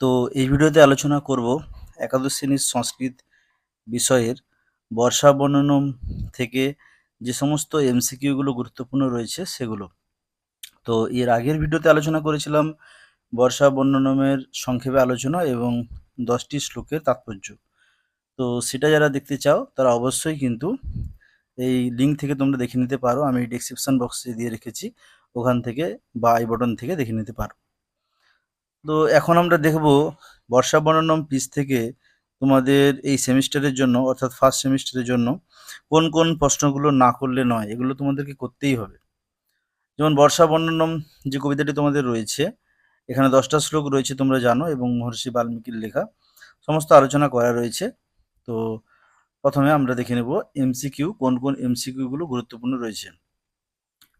তো এই ভিডিওতে আলোচনা করব একাদশ শ্রেণির সংস্কৃত বিষয়ের বর্ষা বর্ণনম থেকে যে সমস্ত এমসিকিউগুলো গুরুত্বপূর্ণ রয়েছে সেগুলো। তো এর আগের ভিডিওতে আলোচনা করেছিলাম বর্ষা বর্ণনমের সংক্ষেপে আলোচনা এবং দশটি শ্লোকের তাৎপর্য। তো সেটা যারা দেখতে চাও তারা অবশ্যই কিন্তু এই লিঙ্ক থেকে তোমরা দেখে নিতে পারো। আমি ডিসক্রিপশন বক্সে দিয়ে রেখেছি। ওখান থেকে বা আই বটন থেকে দেখে নিতে পারো। তো এখন আমরা দেখব বর্ষা বর্ণনম পিস থেকে তোমাদের এই সেমিস্টারের জন্য, অর্থাৎ ফার্স্ট সেমিস্টারের জন্য, কোন কোন প্রশ্নগুলো না করলে নয়, এগুলো তোমাদেরকে করতেই হবে। যেমন বর্ষা বর্ণনম যে কবিতাটি তোমাদের রয়েছে, এখানে দশটা শ্লোক রয়েছে তোমরা জানো, এবং মহর্ষি বাল্মীকির লেখা, সমস্ত আলোচনা করা রয়েছে। তো প্রথমে আমরা দেখে নেব এমসিকিউ কোন কোন এমসিকিউগুলো গুরুত্বপূর্ণ রয়েছে।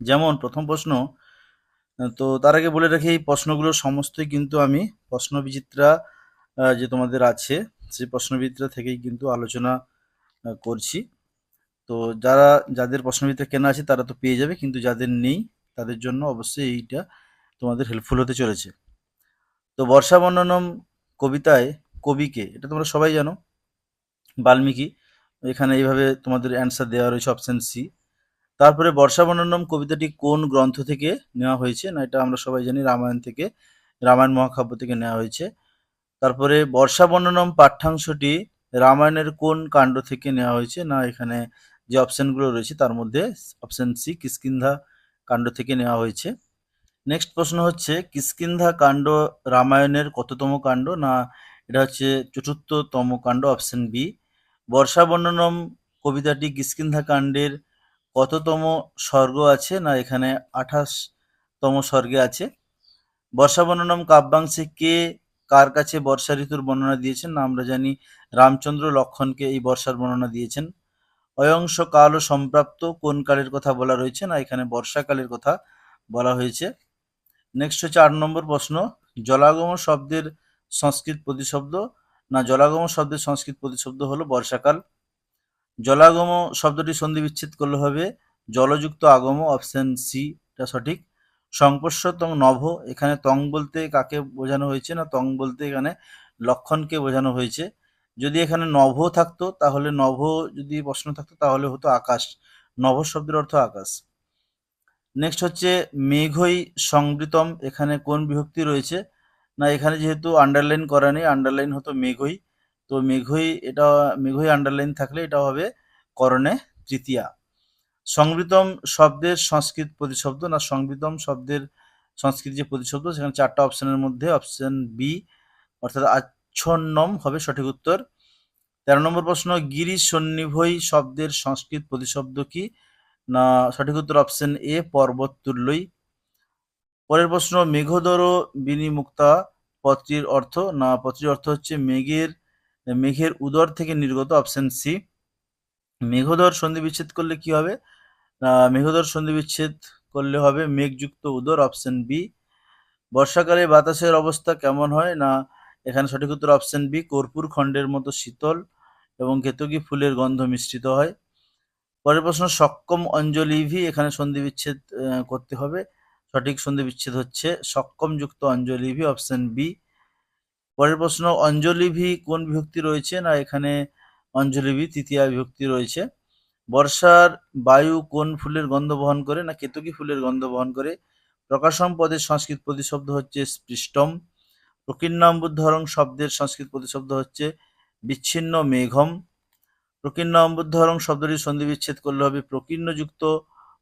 যেমন প্রথম প্রশ্ন তো তার আগে বলে রাখি, এই প্রশ্নগুলো সমস্তই কিন্তু আমি প্রশ্ন বিচিত্রা যে তোমাদের আছে, সেই প্রশ্ন বিচিত্রা থেকেই কিন্তু আলোচনা করছি। তো যারা, যাদের প্রশ্ন বিচিত্রা কেনা আছে, তারা তো পেয়ে যাবে, কিন্তু যাদের নেই, তাদের জন্য অবশ্যই এইটা তোমাদের হেল্পফুল হতে চলেছে। তো বর্ষা বর্ণনম কবিতায় কবিকে, এটা তোমরা সবাই জানো, বাল্মীকি, এখানে এইভাবে তোমাদের অ্যান্সার দেওয়া রয়েছে অপশন সি তারপরে বর্ষা বর্ণনম কবিতাটি কোন গ্রন্থ থেকে নেওয়া হয়েছে? না, এটা আমরা সবাই জানি রামায়ণ থেকে, রামায়ণ মহাকাব্য থেকে নেওয়া হয়েছে। তারপরে বর্ষা বর্ণনম পাঠ্যাংশটি রামায়ণের কোন কাণ্ড থেকে নেওয়া হয়েছে? না, এখানে যে অপশনগুলো রয়েছে তার মধ্যে অপশন সি, কিষ্কিন্ধা কাণ্ড থেকে নেওয়া হয়েছে। নেক্সট প্রশ্ন হচ্ছে, কিষ্কিন্ধা কাণ্ড রামায়ণের কততম কাণ্ড? না, এটা হচ্ছে চতুর্থতম কাণ্ড, অপশন বি। বর্ষা বর্ণনম কবিতাটি কিষ্কিন্ধা কাণ্ডের কততম স্বর্গ আছে না এখানে আঠাশতম স্বর্গে আছে? বর্ষা বর্ণনম কাব্যাংশে কে কার কাছে বর্ষা ঋতুর বর্ণনা দিয়েছেন? না, আমরা জানি রামচন্দ্র লক্ষণকে এই বর্ষার বর্ণনা দিয়েছেন। অয়ংশ কাল ও সম্প্রাপ্ত কোন কালের কথা বলা রয়েছে? না, এখানে বর্ষাকালের কথা বলা হয়েছে। নেক্সট হচ্ছে আট নম্বর প্রশ্ন, জলাগম শব্দের সংস্কৃত প্রতিশব্দ। না, জলাগম শব্দের সংস্কৃত প্রতিশব্দ হলো বর্ষাকাল। জলাগম শব্দটি সন্ধি বিচ্ছেদ করলে হবে, জলযুক্ত আগম অপশন সি এটা সঠিক। সংস্পর্শ তং নভ, এখানে তং বলতে কাকে বোঝানো হয়েছে না তং বলতে এখানে লক্ষণকে বোঝানো হয়েছে। যদি এখানে নভ থাকতো, তাহলে নভ যদি প্রশ্ন থাকতো, তাহলে হতো আকাশ। নভ শব্দের অর্থ আকাশ। নেক্সট হচ্ছে মেঘই সংবৃতম এখানে কোন বিভক্তি রয়েছে? না, এখানে যেহেতু আন্ডারলাইন করা নেই আন্ডারলাইন হতো মেঘই। তো মেঘই এটা, মেঘই আন্ডারলাইন থাকলে এটা হবে করণে তৃতীয়া। সংবৃতম শব্দের সংস্কৃত প্রতিশব্দ না, সংবৃতম শব্দের সংস্কৃত যে প্রতিশব্দ, সেখানে চারটা অপশনের মধ্যে অপশন বি অর্থাৎ আচ্ছন্নম হবে সঠিক উত্তর। তেরো নম্বর প্রশ্ন গিরি সন্নিভই শব্দের সংস্কৃত প্রতিশব্দ কি? না, সঠিক উত্তর অপশন এ পর্বত তুল্যই পরের প্রশ্ন মেঘধর বিনিমুক্তা পত্রীর অর্থ, না পত্রীর অর্থ হচ্ছে মেঘের মেঘের উদর থেকে নির্গত অপশন সি মেঘধর সন্ধি বিচ্ছেদ করলে কি হবে? মেঘধর সন্ধি বিচ্ছেদ করলে হবে মেঘযুক্ত উদর অপশন বি বর্ষাকালে বাতাসের অবস্থা কেমন হয়? না, এখানে সঠিক উত্তর অপশন বি কর্পূর খণ্ডের মতো শীতল এবং কেতকী ফুলের গন্ধ মিশ্রিত হয়। পরের প্রশ্ন, সক্ষম অঞ্জলিভি এখানে সন্ধি বিচ্ছেদ করতে হবে। সঠিক সন্ধি বিচ্ছেদ হচ্ছে সক্ষম যুক্ত অঞ্জলিভি অপশন বি পরের প্রশ্ন, অঞ্জলিভি কোন বিভক্তি রয়েছে? না, এখানে অঞ্জলিভি তৃতীয়া বিভক্তি রয়েছে। বর্ষার বায়ু কোন ফুলের গন্ধ বহন করে? না, কেতকী ফুলের গন্ধ বহন করে? প্রকাশম পদের সংস্কৃত প্রতিশব্দ হচ্ছে স্পৃষ্টম। প্রকীর্ণম্বুদ্ধরং শব্দের সংস্কৃত প্রতিশব্দ হচ্ছে বিচ্ছিন্ন মেঘম। প্রকীর্ণ অম্বুদ্ধরম শব্দটি সন্ধি বিচ্ছেদ করলে হবে প্রকীর্ণযুক্ত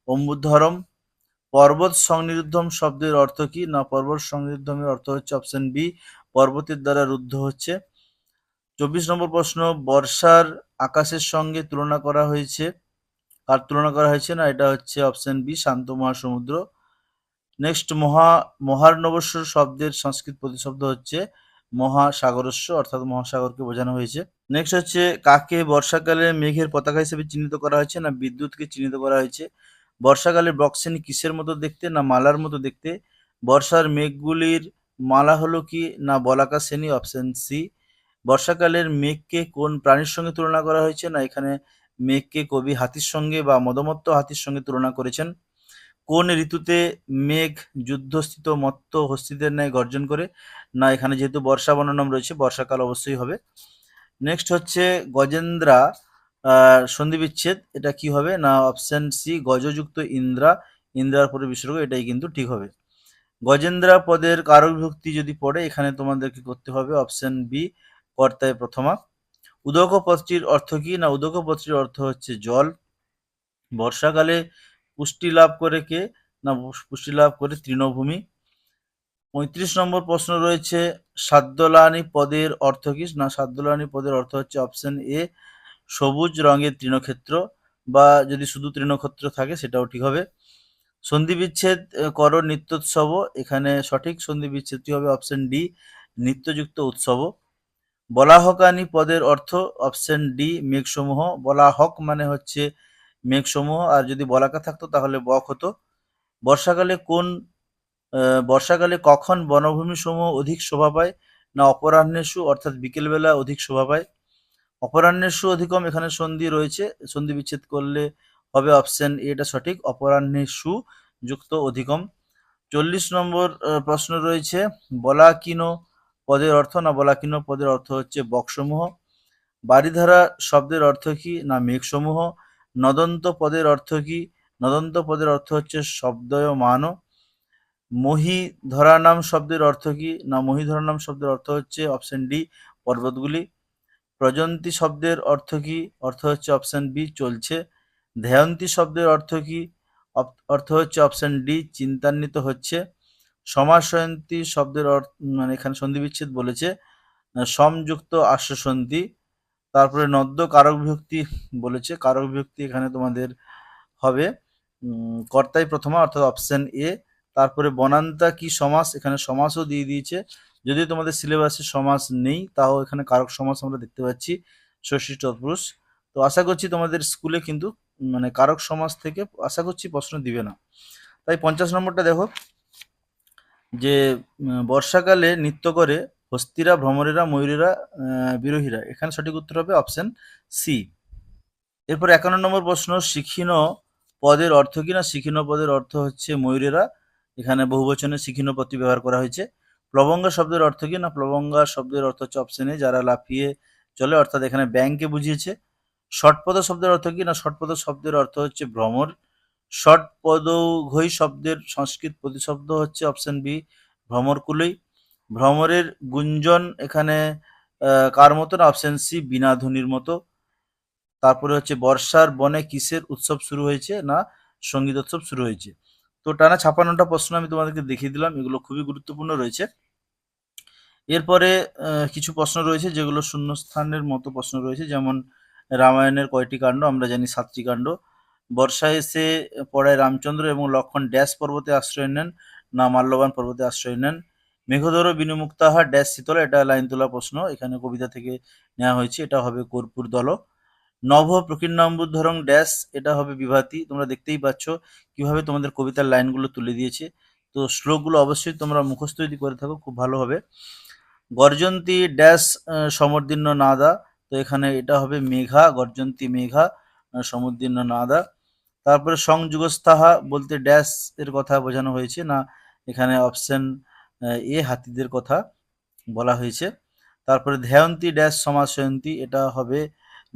অম্বুদ্ধরম। পর্বত সংনিরুদ্ধম শব্দের অর্থ কি? না, পর্বত সংনিরুদ্ধমের অর্থ হচ্ছে অপশন বি পর্বতের দ্বারা রুদ্ধ হচ্ছে। চব্বিশ নম্বর প্রশ্ন, বর্ষার আকাশের সঙ্গে তুলনা করা হয়েছে। কার তুলনা করা হয়েছে না? এটা হচ্ছে অপশন বি, শান্ত মহাসমুদ্র। নেক্সট, মহা মহার্ণবস্য শব্দের সংস্কৃত প্রতিশব্দ হচ্ছে মহাসাগরস্য অর্থাৎ মহাসাগরকে বোঝানো হয়েছে। নেক্সট হচ্ছে, কাকে বর্ষাকালে মেঘের পতাকা হিসেবে চিহ্নিত করা হয়েছে না বিদ্যুৎকে চিহ্নিত করা হয়েছে? বর্ষাকালে বক্সেনি কিসের মতো দেখতে না মালার মতো দেখতে? বর্ষার মেঘগুলির মালা হলো কি না বলাকা শ্রেণি অপশন সি বর্ষাকালের মেঘকে কোন প্রাণীর সঙ্গে তুলনা করা হয়েছে না এখানে মেঘকে কবি হাতির সঙ্গে বা মদমত্ত হাতির সঙ্গে তুলনা করেছেন? কোন ঋতুতে মেঘ যুদ্ধস্থিত মত্ত হস্তিদের ন্যায় গর্জন করে? না, এখানে যেহেতু বর্ষা বর্ণনাম রয়েছে, বর্ষাকাল অবশ্যই হবে। নেক্সট হচ্ছে গজেন্দ্রা সন্ধি বিচ্ছেদ, এটা কি হবে? না অপশন সি গজযুক্ত ইন্দ্রা। ইন্দ্রার পরে বিসর্গ এটাই কিন্তু ঠিক হবে। গজেন্দ্রা পদের কারক যদি পড়ে, এখানে তোমাদেরকে করতে হবে অপশন বি কর্তায় প্রথমা। উদক পদটির অর্থ কি? না উদক পদটির অর্থ হচ্ছে জল। বর্ষাকালে পুষ্টি লাভ করে কে? না, পুষ্টি লাভ করে তৃণভূমি। পঁয়ত্রিশ নম্বর প্রশ্ন রয়েছে, সাদ্যলানি পদের অর্থ কি? না, সাদ্যলানি পদের অর্থ হচ্ছে অপশন এ সবুজ রঙের তৃণক্ষেত্র, বা যদি শুধু তৃণক্ষেত্র থাকে, সেটাও ঠিক হবে। সন্ধি বিচ্ছেদ করো নিত্যোৎসব, এখানে সঠিক সন্ধি বিচ্ছেদটি হবে অপশন ডি নিত্যযুক্ত উৎসব। বলাহকানি পদের অর্থ অপশন ডি মেঘসমূহ। বলাহক মানে হচ্ছে মেঘসমূহ, আর যদি বলাকা থাকতো তাহলে বক হতো। বর্ষাকালে কোন বর্ষাকালে কখন বনভূমি সমূহ অধিক শোভা পায় না অপরাহ্নেষু, অর্থাৎ বিকেলবেলা অধিক শোভা পায়? অপরাহ্নেষু অধিকম এখানে সন্ধি রয়েছে। সন্ধি বিচ্ছেদ করলে হবে অপশন এটা সঠিক অপরাহ্নেষু যুক্ত অধিকম চল্লিশ নম্বর প্রশ্ন রয়েছে, বলাকিনো পদের অর্থ না বলাকিনো পদের অর্থ হচ্ছে বকসমূহ? বাড়িধারা শব্দের অর্থ কি না মেঘসমূহ? নদন্ত পদের অর্থ কি? নদন্ত পদের অর্থ হচ্ছে শব্দয়মান মহি ধরা নাম শব্দের অর্থ কি না মহি ধরা নাম শব্দের অর্থ হচ্ছে অপশন ডি পর্বতগুলি? প্রজন্তী শব্দের অর্থ কি? অর্থ হচ্ছে অপশন বি চলছে। ধ্যায়ন্তী শব্দের অর্থ কি? অর্থ হচ্ছে অপশন ডি চিন্তান্বিত হচ্ছে। সমাসয়ন্তী শব্দের অর্থ মানে এখানে সন্ধি বিচ্ছেদ বলেছে, সমযুক্ত আশ্বসন্ধি তারপরে নদ্য কারক বিভক্তি বলেছে, কারক বিভক্তি এখানে তোমাদের হবে। কর্তাই প্রথমা, অর্থাৎ অপশন এ তারপরে বনান্তা কি সমাস? এখানে সমাসও দিয়ে দিয়েছে। যদিও তোমাদের সিলেবাসে সমাস নেই, তাও এখানে কারক সমাস আমরা দেখতে পাচ্ছি, ষষ্ঠী তৎপুরুষ তো আশা করছি তোমাদের স্কুলে কিন্তু মানে কারক সমাজ থেকে আশা করছি প্রশ্ন দিবে না। তাই পঞ্চাশ নম্বরটা দেখো, যে বর্ষাকালে নৃত্য করে হস্তিরা, ভ্রমরেরা, ময়ূরেরা বিরোহীরা। এখানে সঠিক উত্তর হবে অপশন সি। এরপর একান্ন নম্বর প্রশ্ন শিখিন পদের অর্থ কি না? শিখিন পদের অর্থ হচ্ছে ময়ূরেরা। এখানে বহুবচনে শিখিন পদটি ব্যবহার করা হয়েছে। প্লবঙ্গা শব্দের অর্থ কি না? প্লবঙ্গা শব্দের অর্থ হচ্ছে অপশনে যারা লাফিয়ে চলে, অর্থাৎ এখানে ব্যাংকে বুঝিয়েছে। ষটপদ শব্দের অর্থ কি? না, ষটপদ শব্দের অর্থ হচ্ছে ভ্রমর। ষটপদঘৈ শব্দের সংস্কৃত প্রতিশব্দ হচ্ছে অপশন বি, ভ্রমরকুলই। ভ্রমরের গুঞ্জন এখানে কার মতো? না, অপশন সি, বিনা বিনাধুনির মতো। তারপরে হচ্ছে বর্ষার বনে কিসের উৎসব শুরু হয়েছে? না, সংগীত উৎসব শুরু হয়েছে। তো টানা ছাপান্নটা প্রশ্ন আমি তোমাদেরকে দেখিয়ে দিলাম, এগুলো খুবই গুরুত্বপূর্ণ রয়েছে। এরপরে কিছু প্রশ্ন রয়েছে যেগুলো শূন্যস্থানের মতো প্রশ্ন রয়েছে, যেমন রামায়ণের কয়টি কাণ্ড, আমরা জানি সাতটি কাণ্ড। বর্ষায় এসে পড়ায় রামচন্দ্র এবং লক্ষণ ড্যাশ পর্বতে আশ্রয় নেন, না মাল্যবান পর্বতে আশ্রয় নেন। মেঘধর বিনুমুক্তাহা ড্যাশ শীতল, এটা লাইন তোলা প্রশ্ন, এখানে কবিতা থেকে নেওয়া হয়েছে, এটা হবে কর্পূর দল। নভ প্রকীর্ণাম্বুধরং ড্যাশ, এটা হবে বিভাতি, তোমরা দেখতেই পাচ্ছ কীভাবে তোমাদের কবিতার লাইনগুলো তুলে দিয়েছে। তো শ্লোকগুলো অবশ্যই তোমরা মুখস্থ যদি করে থাকো, খুব ভালো হবে। গর্জন্তী ড্যাশ সমর্দীর্ণ নাদা তো এখানে এটা হবে মেঘা গর্জন্তী মেঘা আহ, সমুদ্দীর্ণ নাদা তারপরে সংযুগস্থাহা বলতে ড্যাশ এর কথা বোঝানো হয়েছে না এখানে অপশন এ হাতিদের কথা বলা হয়েছে। তারপরে ধ্যায়ন্তী ড্যাশ সমাসয়ন্তী এটা হবে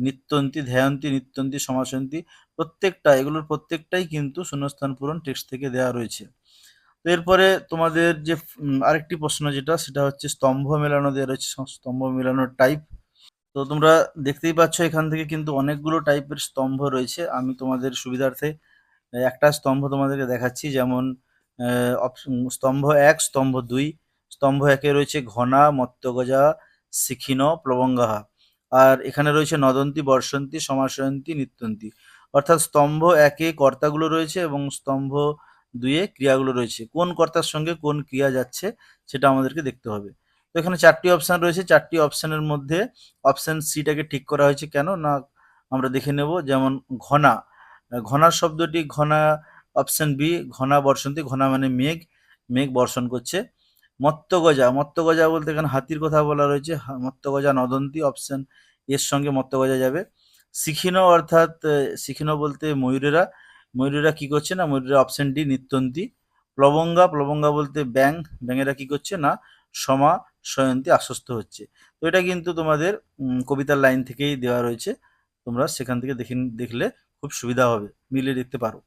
নিত্যন্তী ধ্যায়ন্তী নিত্যন্তী সমাসয়ন্তী প্রত্যেকটা এগুলোর প্রত্যেকটাই কিন্তু শূন্যস্থান পূরণ টেক্সট থেকে দেওয়া রয়েছে। এরপরে তোমাদের যে আরেকটি প্রশ্ন যেটা সেটা হচ্ছে স্তম্ভ মেলানো দেওয়া রয়েছে স্তম্ভ মেলানোর টাইপ তো তোমরা দেখতেই পাচ্ছ এখান থেকে কিন্তু অনেকগুলো টাইপের স্তম্ভ রয়েছে। আমি তোমাদের সুবিধার্থে একটা স্তম্ভ তোমাদেরকে দেখাচ্ছি। যেমন স্তম্ভ এক, স্তম্ভ দুই। স্তম্ভ একে রয়েছে ঘনা, মত্তগজা, শিখিন প্লবঙ্গাহা আর এখানে রয়েছে নদন্তী, বর্ষন্তী, সমাসয়ন্তী, নিত্যন্তী। অর্থাৎ স্তম্ভ একে কর্তাগুলো রয়েছে এবং স্তম্ভ দুইয়ে ক্রিয়াগুলো রয়েছে। কোন কর্তার সঙ্গে কোন ক্রিয়া যাচ্ছে সেটা আমাদেরকে দেখতে হবে। তো এখানে চারটি অপশন রয়েছে। চারটি অপশনের মধ্যে অপশন সিটাকে ঠিক করা হয়েছে কেন? না, আমরা দেখে নেব। যেমন ঘনা। ঘনার শব্দটি, ঘনা অপশন বি ঘনা বর্ষন্তী ঘনা মানে মেঘ। মেঘ বর্ষণ করছে। মত্তগজা। মত্তগজা বলতে এখানে হাতির কথা বলা রয়েছে। মত্তগজা, নদন্তী অপশন এর সঙ্গে মত্তগজা যাবে। শিখিনো অর্থাৎ শিখিনো বলতে ময়ূরেরা। ময়ূরেরা কি করছে না? ময়ূরেরা অপশন ডি নিত্যন্তী। প্লবঙ্গা। প্লবঙ্গা বলতে ব্যাং ব্যাঙেরা কি করছে না? সমা শয়ন্তী আশ্বস্ত হচ্ছে। তো এটা কিন্তু তোমাদের কবিতার লাইন থেকেই দেওয়া রয়েছে। তোমরা সেখান থেকে দেখে, দেখলে খুব সুবিধা হবে, মিলিয়ে দেখতে পারো।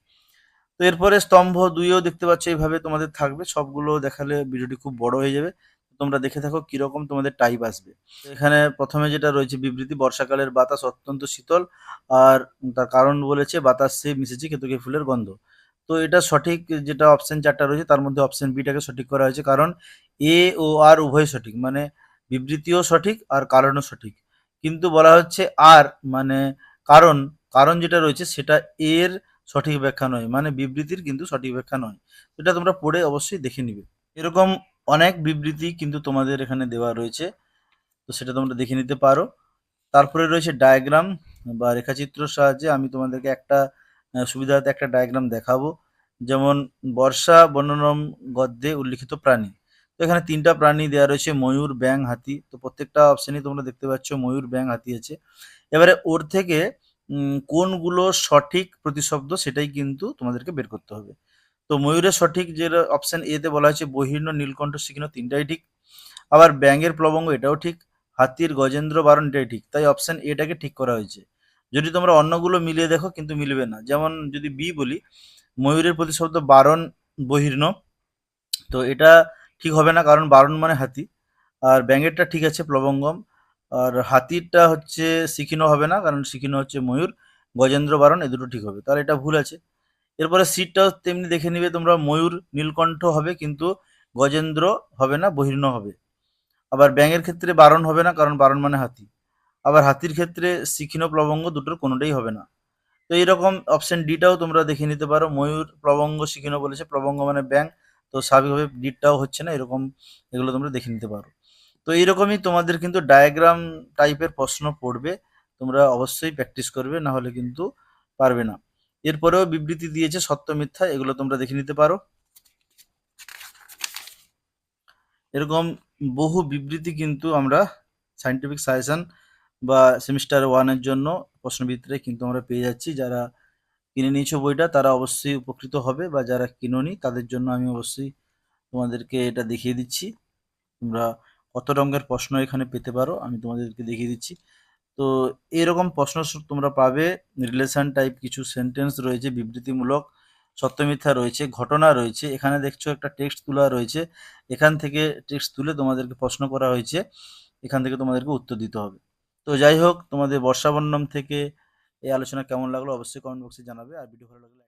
তো এরপরে স্তম্ভ দুইও দেখতে পাচ্ছ, এইভাবে তোমাদের থাকবে। সবগুলো দেখালে ভিডিওটি খুব বড় হয়ে যাবে। তোমরা দেখে থাকো কীরকম তোমাদের টাইপ আসবে। এখানে প্রথমে যেটা রয়েছে বিবৃতি, বর্ষাকালের বাতাস অত্যন্ত শীতল, আর তার কারণ বলেছে বাতাসে মিশেছে কেতকী ফুলের গন্ধ। তো এটা সঠিক যেটা অপশন চারটা রয়েছে, তার মধ্যে অপশন বিটাকে সঠিক করা হয়েছে। কারণ এ ও আর উভয় সঠিক মানে বিবৃতিও সঠিক আর কারণও সঠিক। কিন্তু বলা হচ্ছে আর মানে কারণ কারণ যেটা রয়েছে সেটা এর সঠিক ব্যাখ্যা নয় মানে বিবৃতির কিন্তু সঠিক ব্যাখ্যা নয়। এটা তোমরা পড়ে অবশ্যই দেখে নিবে। এরকম অনেক বিবৃতি কিন্তু তোমাদের এখানে দেওয়া রয়েছে, তো সেটা তোমরা দেখে নিতে পারো। তারপরে রয়েছে ডায়াগ্রাম বা রেখাচিত্রর সাহায্যে আমি তোমাদেরকে একটা সুবিধাতে একটা ডায়াগ্রাম দেখাবো। যেমন বর্ষা বর্ণনম গদ্যে উল্লিখিত প্রাণী। তো এখানে তিনটা প্রাণী দেওয়া রয়েছে, ময়ূর ব্যাং হাতি। তো প্রত্যেকটা অপশনই তোমরা দেখতে পাচ্ছ, ময়ূর ব্যাং হাতি আছে। এবারে ওর থেকে কোনগুলো সঠিক প্রতিশব্দ সেটাই কিন্তু তোমাদেরকে বের করতে হবে। তো ময়ূরের সঠিক যে অপশন এতে বলা হয়েছে, বহির্ণ নীলকণ্ঠ শিখিন তিনটাই ঠিক। আবার ব্যাঙের প্লবঙ্গ এটাও ঠিক। হাতির গজেন্দ্র বারণ এটাই ঠিক। তাই অপশন এটাকে ঠিক করা হয়েছে। যদি তোমরা অন্যগুলো মিলিয়ে দেখো, কিন্তু মিলবে না। যেমন যদি বি বলি, ময়ূরের প্রতিশব্দ বারণ বহির্ণ, তো এটা ঠিক হবে না, কারণ বারণ মানে হাতি। আর ব্যাঙেরটা ঠিক আছে, প্লবঙ্গম। আর হাতিরটা হচ্ছে শিখিনো হবে না, কারণ শিখিনো হচ্ছে ময়ূর। গজেন্দ্র বারণ, এ দুটো ঠিক হবে। তাহলে এটা ভুল আছে। এরপরে সিটটাও তেমনি দেখে নিবে তোমরা, ময়ূর নীলকণ্ঠ হবে, কিন্তু গজেন্দ্র হবে না, বহির্ণ হবে। আবার ব্যাঙের ক্ষেত্রে বারণ হবে না, কারণ বারণ মানে হাতি। আবার হাতির ক্ষেত্রে শিখিনো প্লবঙ্গ দুটোর কোনোটাই হবে না। তো এইরকম অপশন ডিটাও তোমরা দেখে নিতে পারো। ময়ূর, প্লবঙ্গ শিখিনো বলেছে, প্লবঙ্গ মানে ব্যাং তো স্বাভাবিকভাবে ডিটটাও হচ্ছে না, এরকম এগুলো তোমরা দেখে নিতে পারো। তো এইরকমই তোমাদের কিন্তু ডায়াগ্রাম টাইপের প্রশ্ন পড়বে। তোমরা অবশ্যই প্র্যাকটিস করবে, না হলে কিন্তু পারবে না। এরপরেও বিবৃতি দিয়েছে সত্য, মিথ্যা, এগুলো তোমরা দেখে নিতে পারো। এরকম বহু বিবৃতি কিন্তু আমরা সায়েন্টিফিক সাজেশন বা সেমিস্টার ওয়ানের জন্য প্রশ্নবিত্রে কিন্তু আমরা পেয়ে যাচ্ছি। যারা কিনে নিয়েছো বইটা, তারা অবশ্যই উপকৃত হবে বা যারা কিনোনি, তাদের জন্য আমি অবশ্যই তোমাদেরকে এটা দেখিয়ে দিচ্ছি। তোমরা কত রঙের প্রশ্ন এখানে পেতে পারো, আমি তোমাদেরকে দেখিয়ে দিচ্ছি। তো এরকম প্রশ্ন তোমরা পাবে রিলেশন টাইপ কিছু সেন্টেন্স রয়েছে, বিবৃতিমূলক, সত্যমিথ্যা রয়েছে, ঘটনা রয়েছে, এখানে দেখছ একটা টেক্সট তোলা রয়েছে, এখান থেকে টেক্সট তুলে তোমাদেরকে প্রশ্ন করা হয়েছে, এখান থেকে তোমাদেরকে উত্তর দিতে হবে। তো যাই হোক, তোমাদের বর্ষাবর্ণম থেকে এই আলোচনা কেমন লাগল অবশ্যই কমেন্ট বক্সে জানাবে, আর ভিডিও ভালো লাগলে